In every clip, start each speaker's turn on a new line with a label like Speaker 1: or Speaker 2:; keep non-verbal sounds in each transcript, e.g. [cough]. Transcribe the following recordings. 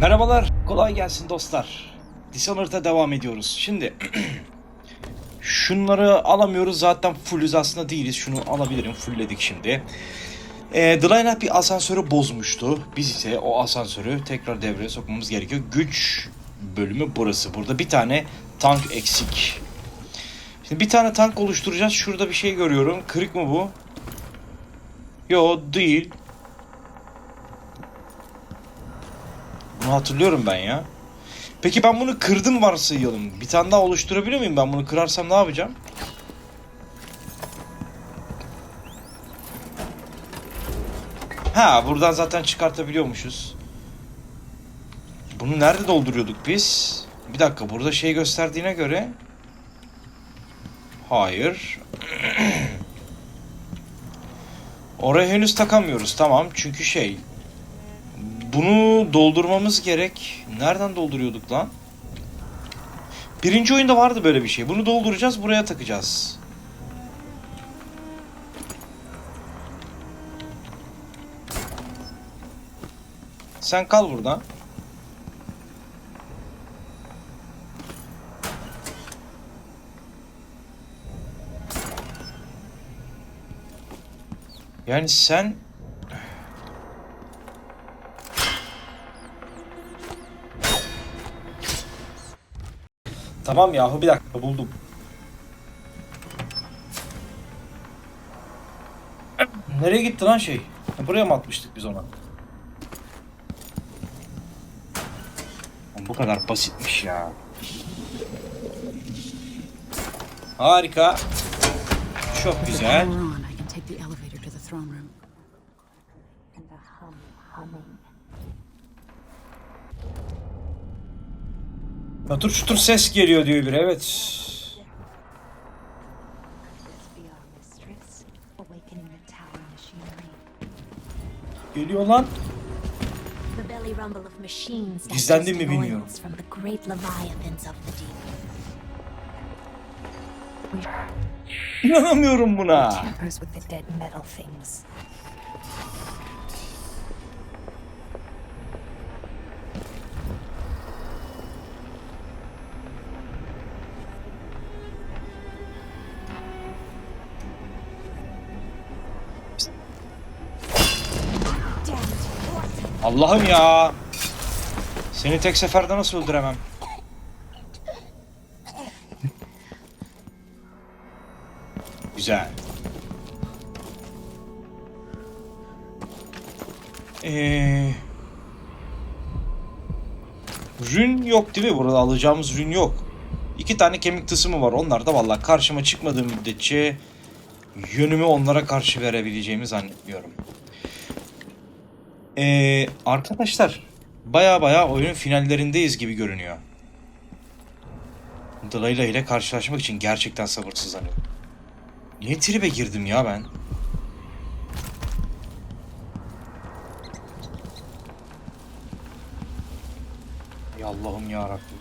Speaker 1: Merhabalar, kolay gelsin dostlar. Dishonored'a devam ediyoruz. Şimdi [clears throat] şunları alamıyoruz zaten fullüz aslında değiliz. Şunu alabilirim, fullledik şimdi. E, Dryna bir asansörü bozmuştu. Biz ise o asansörü tekrar devreye sokmamız gerekiyor. Güç bölümü burası. Burada bir tane tank eksik. Şimdi bir tane tank oluşturacağız. Şurada bir şey görüyorum. Kırık mı bu? Yo değil. Bunu hatırlıyorum ben ya. Peki ben bunu kırdım varsayalım. Bir tane daha oluşturabiliyor muyum? Ben bunu kırarsam ne yapacağım? Ha buradan zaten çıkartabiliyormuşuz. Bunu nerede dolduruyorduk biz? Bir dakika burada şey gösterdiğine göre... Hayır. [clears throat] Oraya henüz takamıyoruz tamam çünkü şey... Bunu doldurmamız gerek. Nereden dolduruyorduk lan? Birinci oyunda vardı böyle bir şey. Bunu dolduracağız buraya takacağız. Sen kal burada. Yani sen Tamam yahu bir dakika buldum. Nereye gitti lan şey? Buraya mı atmıştık biz ona? Bu kadar basitmiş ya. Harika. Çok güzel.
Speaker 2: Power on, I can take the elevator to the throne room.
Speaker 3: and the hum humming.
Speaker 1: Çatır çutur ses geliyor diyor biri evet. Geliyor lan. Gizlendi mi bilmiyorum.
Speaker 3: oils from
Speaker 1: Allah'ım ya. Seni tek seferde nasıl öldüremem? Güzel. Ee, rün yok değil mi? Burada alacağımız rün yok. İki tane kemik tısımı var. Onlar da vallahi karşıma çıkmadığı müddetçe yönümü onlara karşı verebileceğimi zannetmiyorum. Ee, arkadaşlar baya baya oyunun finallerindeyiz gibi görünüyor. Delilah ile karşılaşmak için gerçekten sabırsızlanıyorum. Niye tribe girdim ya ben? Ya Allah'ım ya Rabbim.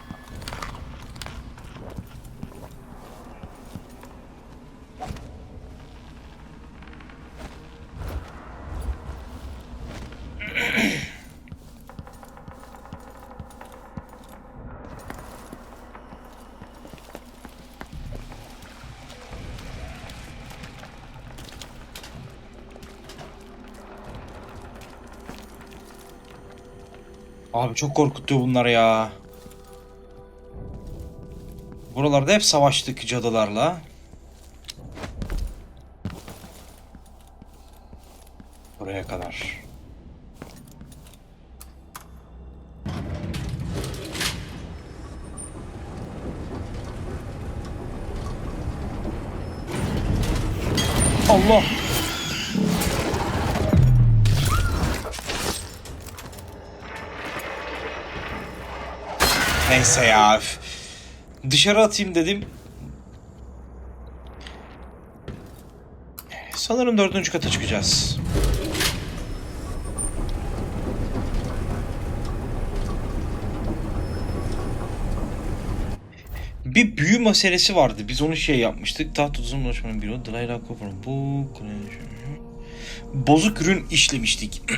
Speaker 1: Abi çok korkutuyor bunlar ya. Buralarda hep savaştık cadılarla. Buraya kadar. Allah! Neyse ya. Dışarı atayım dedim. Sanırım dördüncü kata çıkacağız. Bir büyü meselesi vardı. Biz onu şey yapmıştık. Taht uzun ulaşmanın bir o. Delilah Cooper. Bu... Bozuk ürün işlemiştik. [clears throat]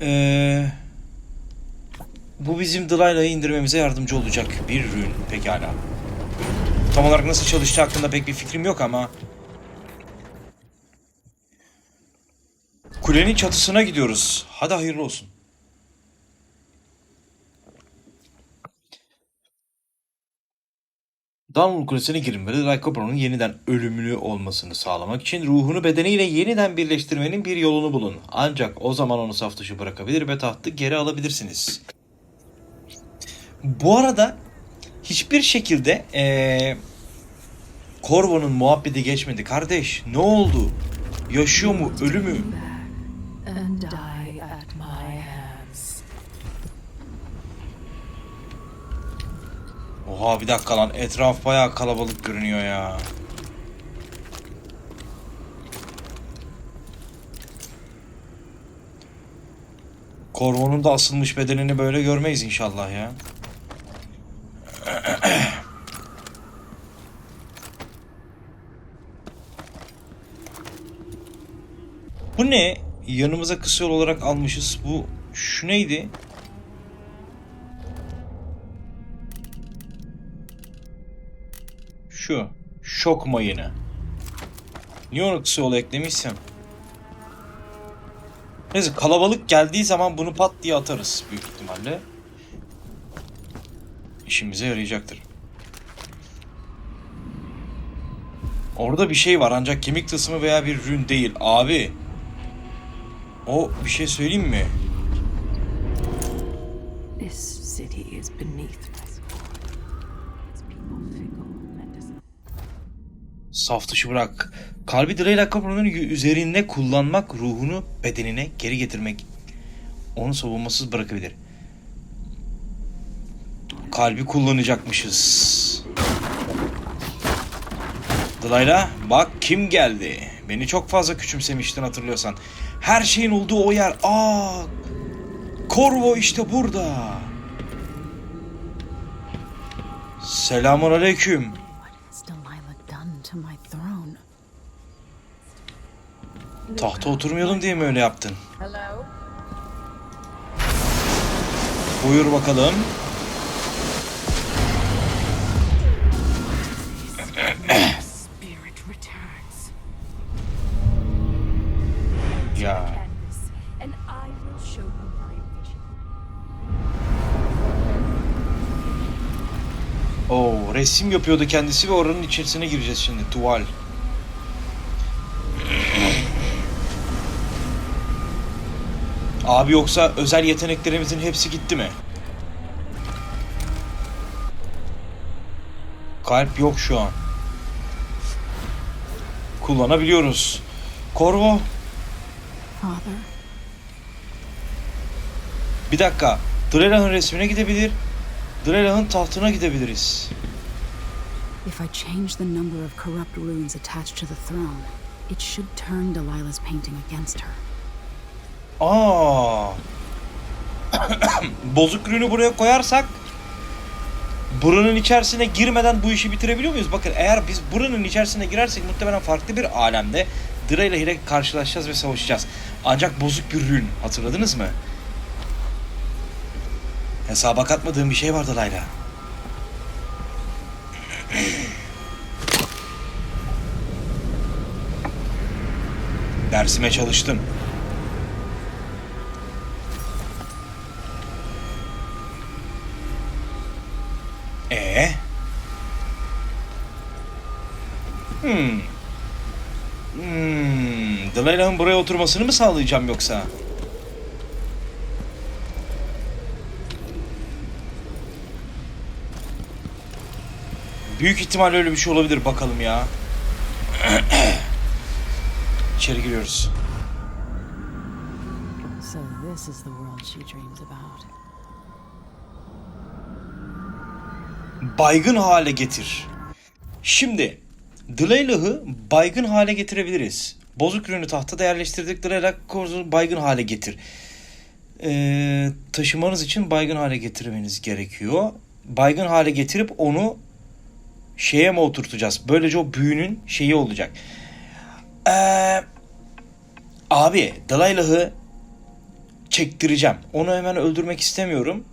Speaker 1: Ee, bu bizim Delilah'ı indirmemize yardımcı olacak bir ürün. Pekala. Tam olarak nasıl çalıştığı hakkında pek bir fikrim yok ama... Kulenin çatısına gidiyoruz. Hadi hayırlı olsun. Download Kulesi'ne girilmeli Lycoporon'un yeniden ölümlü olmasını sağlamak için ruhunu bedeniyle yeniden birleştirmenin bir yolunu bulun. Ancak o zaman onu saf dışı bırakabilir ve tahtı geri alabilirsiniz. Bu arada hiçbir şekilde eee Corvo'nun muhabbeti geçmedi kardeş. Ne oldu? Yaşıyor mu? Ölü mü? Oha bir dakika lan etraf bayağı kalabalık görünüyor ya. Korvo'nun da asılmış bedenini böyle görmeyiz inşallah ya. Bu ne? Yanımıza kısa yol olarak almışız. Bu şu neydi? Şu. Şok mayını. Niye onu kısa yola eklemişsem? Neyse kalabalık geldiği zaman bunu pat diye atarız büyük ihtimalle. İşimize yarayacaktır. Orada bir şey var ancak kemik tılsımı veya bir rün değil abi. O bir şey söyleyeyim mi?
Speaker 2: This city is beneath
Speaker 1: Saf dışı bırak. Kalbi direğiyle kapının üzerinde kullanmak ruhunu bedenine geri getirmek onu savunmasız bırakabilir. Kalbi kullanacakmışız. Delilah bak kim geldi. Beni çok fazla küçümsemiştin hatırlıyorsan. Her şeyin olduğu o yer. Aa! Korvo işte burada. Selamun aleyküm. Tahta oturmayalım diye mi öyle yaptın?
Speaker 3: Hello?
Speaker 1: Buyur bakalım.
Speaker 3: Vision.
Speaker 1: o resim yapıyordu kendisi ve oranın içerisine gireceğiz şimdi. Tuval. Abi yoksa özel yeteneklerimizin hepsi gitti mi? Kalp yok şu an. Kullanabiliyoruz. Korvo,
Speaker 2: Father,
Speaker 1: bir dakika. Drelah'ın resmine gidebilir. Drelah'ın tahtına gidebiliriz.
Speaker 2: if I change the number of corrupt runes attached to the throne, it should turn Delilah's painting against her.
Speaker 1: Aa. [coughs] Bozuk ürünü buraya koyarsak buranın içerisine girmeden bu işi bitirebiliyor muyuz? Bakın eğer biz buranın içerisine girersek muhtemelen farklı bir alemde Dreyla ile karşılaşacağız ve savaşacağız. Ancak bozuk bir ürün hatırladınız mı? Hesaba katmadığım bir şey vardı Layla. Dersime çalıştım. Delilah'ın buraya oturmasını mı sağlayacağım yoksa? Büyük ihtimal öyle bir şey olabilir bakalım ya. [clears throat] İçeri giriyoruz.
Speaker 2: So this is the world she dreams about.
Speaker 1: baygın hale getir. Şimdi Delaylah'ı baygın hale getirebiliriz. Bozuk ürünü tahtada yerleştirdik. Delaylah korzunu baygın hale getir. Ee, taşımanız için baygın hale getirmeniz gerekiyor. Baygın hale getirip onu şeye mi oturtacağız? Böylece o büyünün şeyi olacak. Ee, abi Delaylah'ı çektireceğim. Onu hemen öldürmek istemiyorum.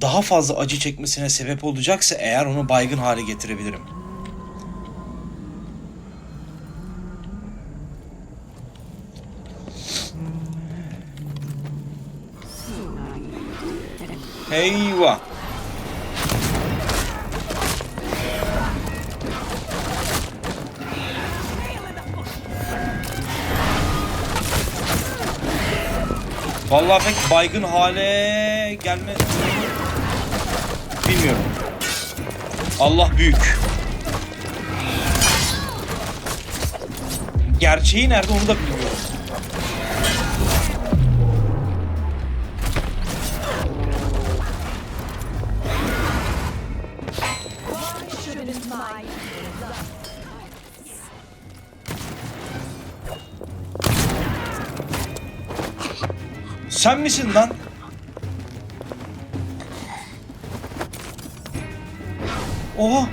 Speaker 1: Daha fazla acı çekmesine sebep olacaksa eğer onu baygın hale getirebilirim. Eyvah. Vallahi pek baygın hale gelme bilmiyorum. Allah büyük. Gerçeği nerede onu da bilmiyorum. Sen misin lan? Oha.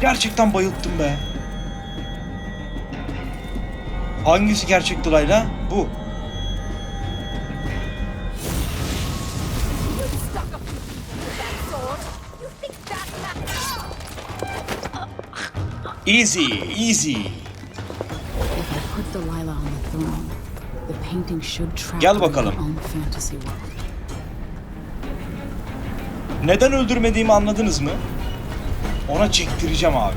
Speaker 1: Gerçekten bayılttım be. Hangisi gerçek Layla? Bu.
Speaker 2: Should trap
Speaker 1: Gel bakalım. Neden öldürmediğimi anladınız mı? Ona çektireceğim abi.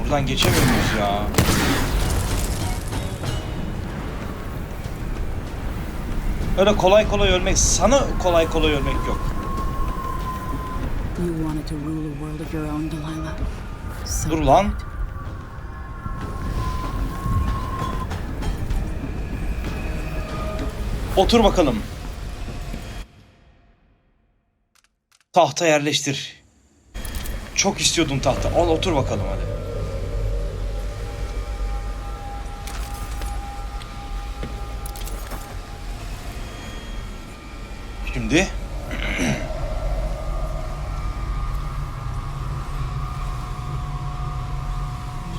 Speaker 1: Buradan geçemiyor muyuz ya? Öyle kolay kolay ölmek, sana kolay kolay ölmek yok.
Speaker 2: You wanted
Speaker 1: Otur bakalım. Tahta yerleştir. Çok istiyordum tahta. Al otur bakalım hadi. Şimdi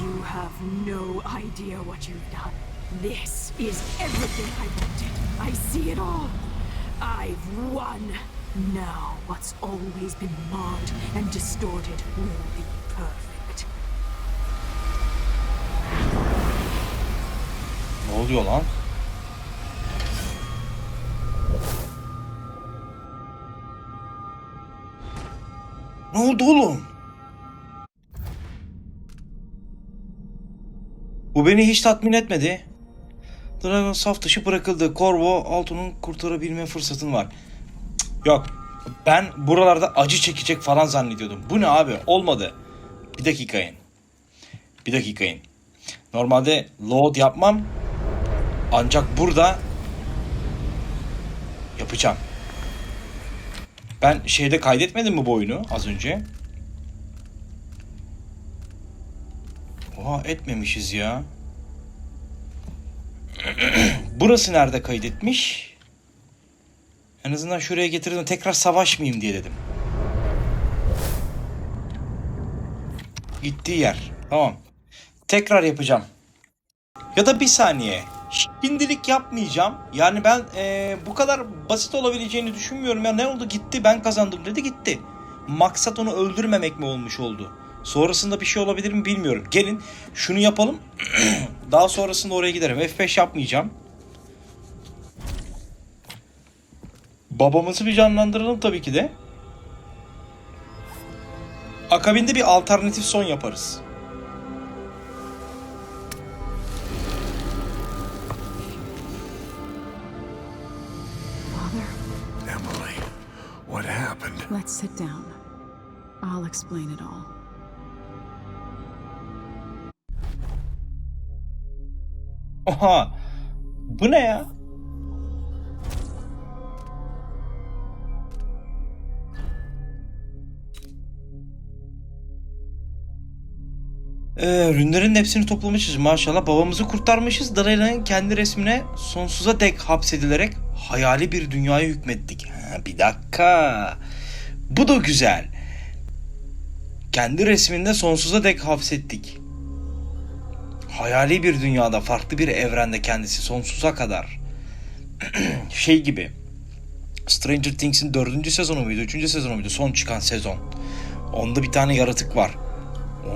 Speaker 4: You have no idea what you've done. This is everything I wanted. I see it all. I've won. Now, what's always been marred and distorted will be perfect.
Speaker 1: ne oluyor lan? Ne oldu oğlum? Bu beni hiç tatmin etmedi. Dragon saf dışı bırakıldı. Corvo Altun'un kurtarabilme fırsatın var. Cık, Yok. Ben buralarda acı çekecek falan zannediyordum. Bu ne abi? Olmadı. Bir dakikayın. Bir dakikayın. Normalde load yapmam. Ancak burada yapacağım. Ben şeyde kaydetmedim mi bu oyunu az önce? Oha etmemişiz ya. [clears throat] Burası nerede kaydetmiş? En azından şuraya getirdim tekrar savaşmayayım diye dedim. Gittiği yer. Tamam. Tekrar yapacağım. Ya da bir saniye. Şimdilik yapmayacağım. Yani ben eee, bu kadar basit olabileceğini düşünmüyorum. Ya ne oldu gitti ben kazandım dedi gitti. Maksat onu öldürmemek mi olmuş oldu? Sonrasında bir şey olabilir mi bilmiyorum. Gelin şunu yapalım. [clears throat] Daha sonrasında oraya giderim. F5 yapmayacağım. Babamızı bir canlandıralım tabii ki de. Akabinde bir alternatif son yaparız.
Speaker 2: Father,
Speaker 5: Emily, what happened?
Speaker 2: let's sit down. I'll explain it all.
Speaker 1: Oha. Bu ne ya? Ee, ürünlerin hepsini toplamışız maşallah. Babamızı kurtarmışız. Dalaila'nın kendi resmine sonsuza dek hapsedilerek hayali bir dünyaya hükmettik. Ha, bir dakika. Bu da güzel. Kendi resminde sonsuza dek hapsettik. Hayali bir dünyada, farklı bir evrende kendisi sonsuza kadar. [clears throat] şey gibi. Stranger Things'in dördüncü sezonu muydu, üçüncü sezonu muydu? Son çıkan sezon. Onda bir tane yaratık var.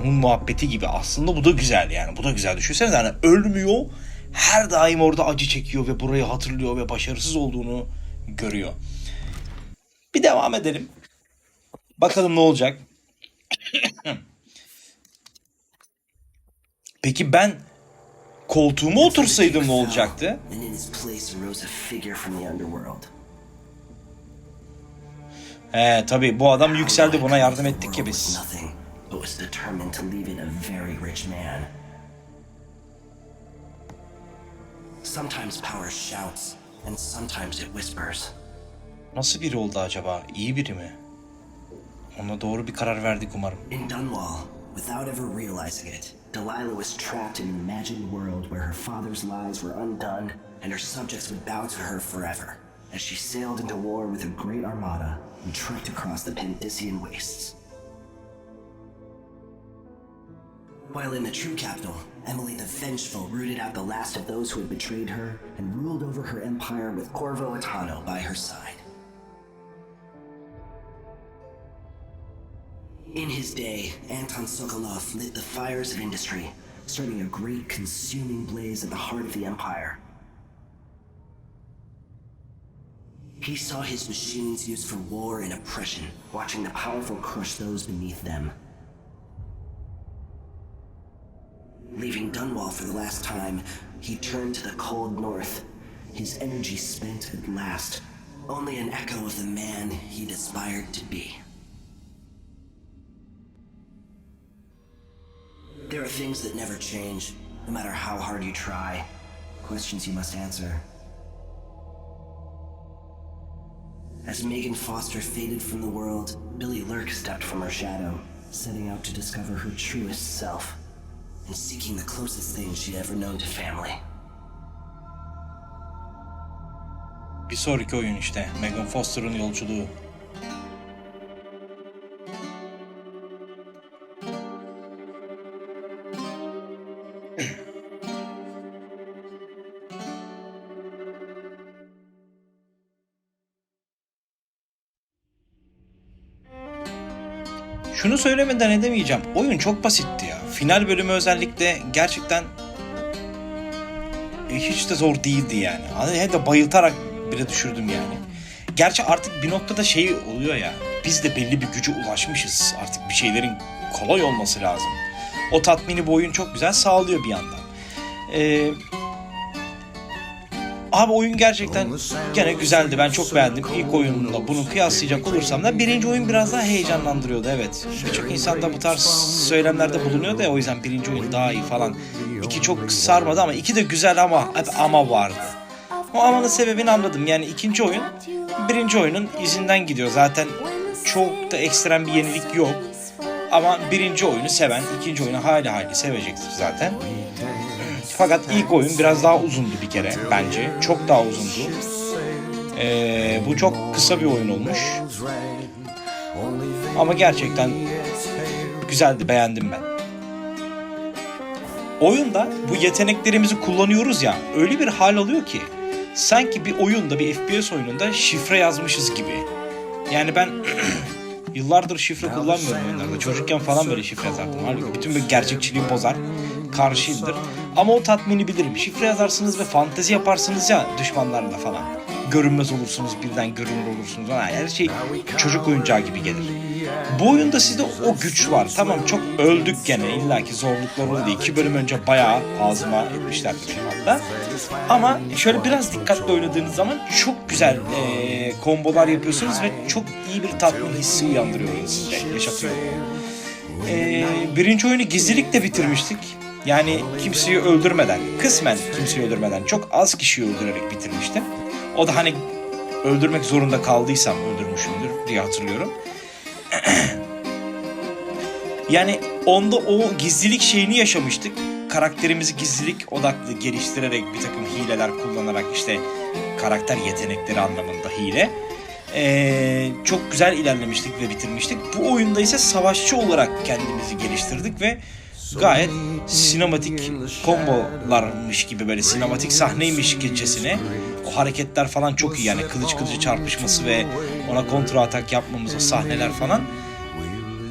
Speaker 1: Onun muhabbeti gibi. Aslında bu da güzel yani. Bu da güzel. Düşünsene yani ölmüyor. Her daim orada acı çekiyor ve burayı hatırlıyor ve başarısız olduğunu görüyor. Bir devam edelim. Bakalım ne olacak. [clears throat] Peki ben koltuğuma otursaydım ne olacaktı? He tabii bu adam yükseldi buna yardım ettik
Speaker 6: was
Speaker 1: biz. Nasıl biri oldu acaba? İyi biri mi? Ona doğru bir karar verdik umarım.
Speaker 6: In Dunwall, without ever realizing it, Delilah was trapped in an imagined world where her father's lies were undone and her subjects would bow to her forever as she sailed into war with a great armada and trekked across the Pentisian wastes. While in the true capital, Emily the Vengeful rooted out the last of those who had betrayed her and ruled over her empire with Corvo Atano by her side. In his day, Anton Sokolov lit the fires of industry, starting a great consuming blaze at the heart of the empire. He saw his machines used for war and oppression, watching the powerful crush those beneath them. Leaving Dunwall for the last time, he turned to the cold north, his energy spent at last, only an echo of the man he'd aspired to be. There are things that never change, no matter how hard you try. Questions you must answer. As Megan Foster faded from the world, Billy Lurk stepped from her shadow, setting out to discover her truest self, and seeking the closest thing she'd ever known to family.
Speaker 1: Bir sonraki oyun işte. Megan Foster'ın yolculuğu. Şunu söylemeden edemeyeceğim. Oyun çok basitti ya. Final bölümü özellikle gerçekten e, hiç de zor değildi yani. Hani de bayıltarak bile düşürdüm yani. Gerçi artık bir noktada şey oluyor ya. Biz de belli bir güce ulaşmışız. Artık bir şeylerin kolay olması lazım. O tatmini bu oyun çok güzel sağlıyor bir yandan. Ee, abi oyun gerçekten gene güzeldi. Ben çok beğendim. İlk oyunla bunu kıyaslayacak olursam da birinci oyun biraz daha heyecanlandırıyordu evet. Birçok insan da bu tarz söylemlerde bulunuyordu ya o yüzden birinci oyun daha iyi falan. İki çok sarmadı ama iki de güzel ama hep ama vardı. O amanın sebebini anladım. Yani ikinci oyun birinci oyunun izinden gidiyor. Zaten çok da ekstrem bir yenilik yok. Ama birinci oyunu seven ikinci oyunu hayli hayli sevecektir zaten. Fakat ilk oyun biraz daha uzundu bir kere bence. Çok daha uzundu. Ee, bu çok kısa bir oyun olmuş. Ama gerçekten güzeldi, beğendim ben. Oyunda bu yeteneklerimizi kullanıyoruz ya öyle bir hal alıyor ki sanki bir oyunda bir FPS oyununda şifre yazmışız gibi. Yani ben [clears throat] yıllardır şifre kullanmıyorum oyunlarda. Çocukken falan böyle şifre yazardım. Halbuki bütün bir gerçekçiliği bozar. Karşıyımdır. Ama o tatmini bilirim. Şifre yazarsınız ve fantezi yaparsınız ya düşmanlarla falan. Görünmez olursunuz, birden görünür olursunuz. Ha, Her şey çocuk oyuncağı gibi gelir. Bu oyunda sizde o güç var. Tamam çok öldük gene. İlla ki zorluklar oldu. İki bölüm önce bayağı ağzıma etmişlerdi şu anda. Ama şöyle biraz dikkatli oynadığınız zaman çok güzel eee, kombolar yapıyorsunuz ve çok iyi bir tatmin hissi uyandırıyor sizde. Yaşatıyor. Eee, birinci oyunu gizlilikle bitirmiştik. Yani kimseyi öldürmeden, kısmen kimseyi öldürmeden çok az kişiyi öldürerek bitirmiştim. O da hani öldürmek zorunda kaldıysam öldürmüşümdür diye hatırlıyorum. [clears throat] Yani Onda o gizlilik şeyini yaşamıştık. Karakterimizi gizlilik odaklı geliştirerek bir takım hileler kullanarak işte karakter yetenekleri anlamında hile. Ee, çok güzel ilerlemiştik ve bitirmiştik. Bu oyunda ise savaşçı olarak kendimizi geliştirdik ve gayet sinematik kombolarmış gibi böyle sinematik sahneymiş gecesine o hareketler falan çok iyi yani kılıç kılıcı çarpışması ve ona kontra atak yapmamız o sahneler falan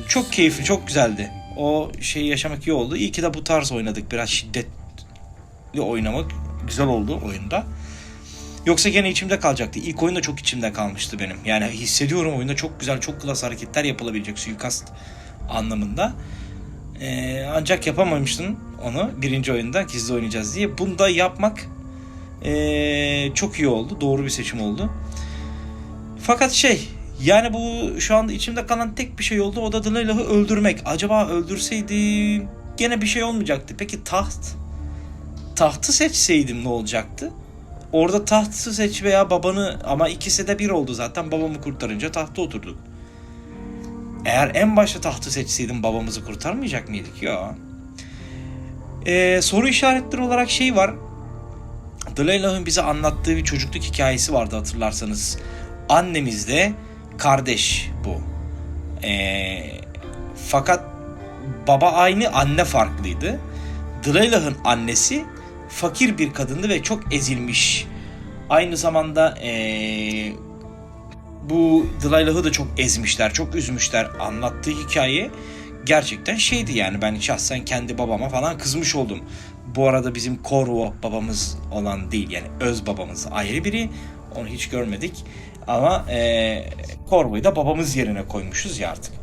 Speaker 1: çok keyifli çok güzeldi. O şeyi yaşamak iyi oldu. İyi ki de bu tarz oynadık. Biraz şiddetli oynamak güzel oldu oyunda. Yoksa gene içimde kalacaktı. İlk oyunda çok içimde kalmıştı benim. Yani hissediyorum oyunda çok güzel, çok klas hareketler yapılabilecek suikast anlamında. Ee, ancak yapamamıştım onu birinci oyunda gizli oynayacağız diye. Bunu da yapmak ee, çok iyi oldu. Doğru bir seçim oldu. Fakat şey yani bu şu anda içimde kalan tek bir şey oldu. O da Delilah'ı öldürmek. Acaba öldürseydi gene bir şey olmayacaktı. Peki taht? Tahtı seçseydim ne olacaktı? Orada tahtı seç veya babanı ama ikisi de bir oldu zaten. Babamı kurtarınca tahta oturduk. Eğer en başta tahtı seçseydim babamızı kurtarmayacak mıydık ya? Ee, soru işaretleri olarak şey var. Delilah'ın bize anlattığı bir çocukluk hikayesi vardı hatırlarsanız. Annemizle kardeş bu. Ee, fakat baba aynı anne farklıydı. Delilah'ın annesi fakir bir kadındı ve çok ezilmiş. Aynı zamanda ee, bu Delilah'ı da çok ezmişler, çok üzmüşler. Anlattığı hikaye gerçekten şeydi yani ben şahsen kendi babama falan kızmış oldum. Bu arada bizim Corvo babamız olan değil yani öz babamız ayrı biri. Onu hiç görmedik. Ama e, Corvo'yu da babamız yerine koymuşuz ya artık.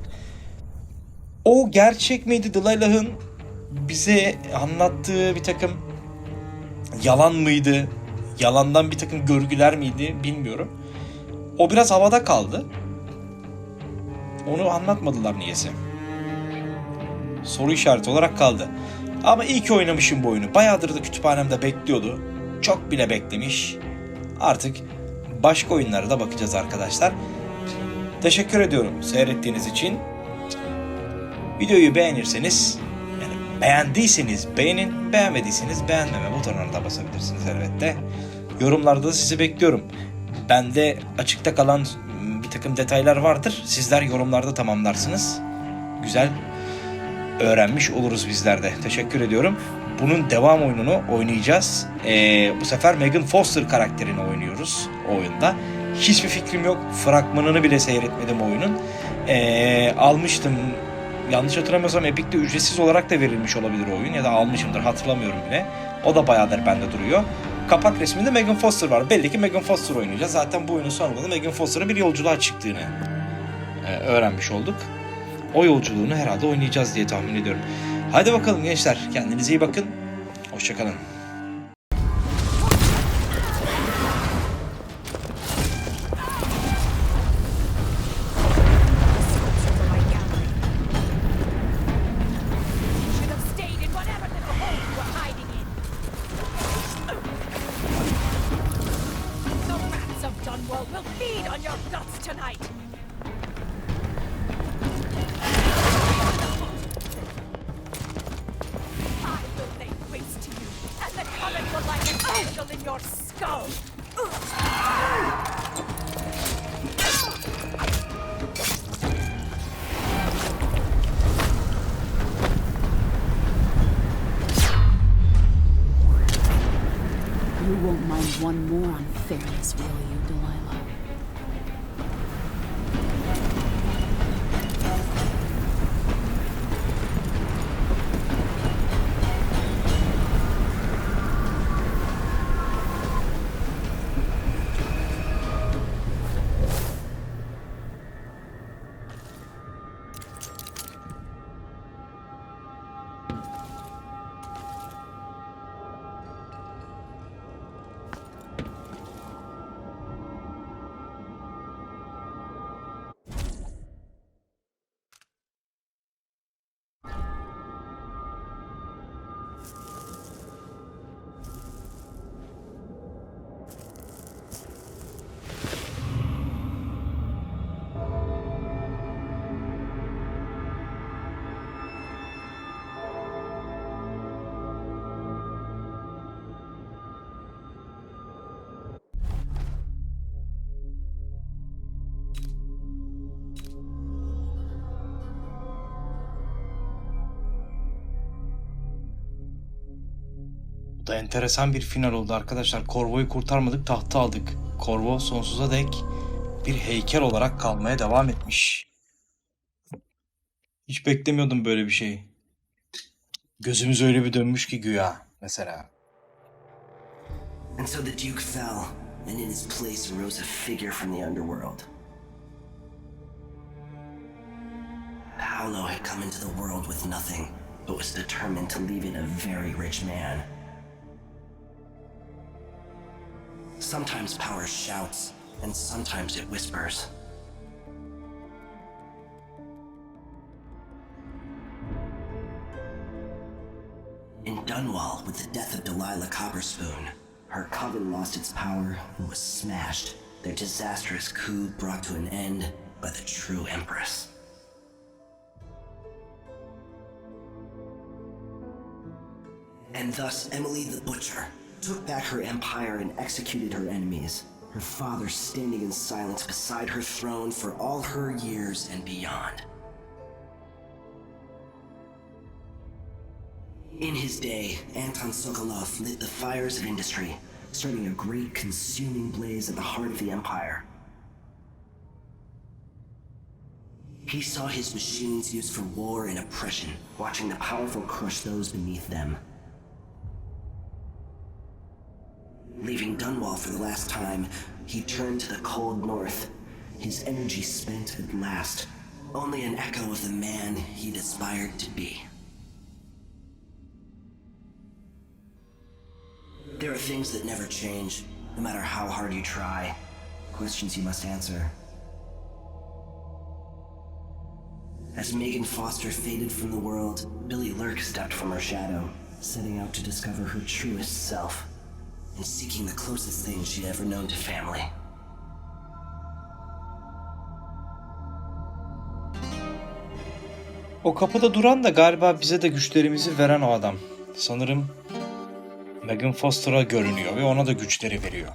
Speaker 1: O gerçek miydi Delilah'ın bize anlattığı bir takım yalan mıydı? Yalandan bir takım görgüler miydi bilmiyorum. O biraz havada kaldı. Onu anlatmadılar niyeyse. Soru işareti olarak kaldı. Ama iyi ki oynamışım bu oyunu. Bayağıdır da kütüphanemde bekliyordu. Çok bile beklemiş. Artık başka oyunlara da bakacağız arkadaşlar. Teşekkür ediyorum seyrettiğiniz için. Videoyu beğenirseniz yani beğendiyseniz beğenin, beğenmediyseniz beğenmeme butonuna da basabilirsiniz elbette. Yorumlarda da sizi bekliyorum. Bende açıkta kalan bir takım detaylar vardır. Sizler yorumlarda tamamlarsınız. Güzel öğrenmiş oluruz bizler de. Teşekkür ediyorum. Bunun devam oyununu oynayacağız. Ee, bu sefer Megan Foster karakterini oynuyoruz o oyunda. Hiçbir fikrim yok. Fragmanını bile seyretmedim oyunun. Ee, almıştım. Yanlış hatırlamıyorsam Epic'te ücretsiz olarak da verilmiş olabilir oyun. Ya da almışımdır hatırlamıyorum bile. O da bayağıdır bende duruyor. Kapak resminde Megan Foster var. Belli ki Megan Foster oynayacağız. Zaten bu oyunun sonunda da Megan Foster'ın bir yolculuğa çıktığını e, öğrenmiş olduk. O yolculuğunu herhalde oynayacağız diye tahmin ediyorum. Hadi bakalım gençler. Kendinize iyi bakın. Hoşçakalın. Da enteresan bir final oldu arkadaşlar. Corvo'yu kurtarmadık, tahtı aldık. Corvo sonsuza dek bir heykel olarak kalmaya devam etmiş. Hiç beklemiyordum böyle bir şey. Gözümüz öyle bir dönmüş ki güya mesela.
Speaker 6: And so the Duke fell, and in his place arose a figure from the underworld. Paolo had come into the world with nothing, but was determined to leave it a very rich man. Sometimes power shouts, and sometimes it whispers. In Dunwall, with the death of Delilah Copperspoon, her coven lost its power and was smashed. Their disastrous coup brought to an end by the true Empress. And thus, Emily the Butcher took back her empire and executed her enemies, her father standing in silence beside her throne for all her years and beyond. In his day, Anton Sokolov lit the fires of industry, starting a great consuming blaze at the heart of the empire. He saw his machines used for war and oppression, watching the powerful crush those beneath them. Leaving Dunwall for the last time, he turned to the cold north, his energy spent at last, only an echo of the man he'd aspired to be. There are things that never change, no matter how hard you try. Questions you must answer. As Megan Foster faded from the world, Billy Lurk stepped from her shadow, setting out to discover her truest self, and seeking the closest thing she'd ever known to family.
Speaker 1: O kapıda duran da galiba bize de güçlerimizi veren o adam. Sanırım Megan Foster'a görünüyor ve ona da güçleri veriyor.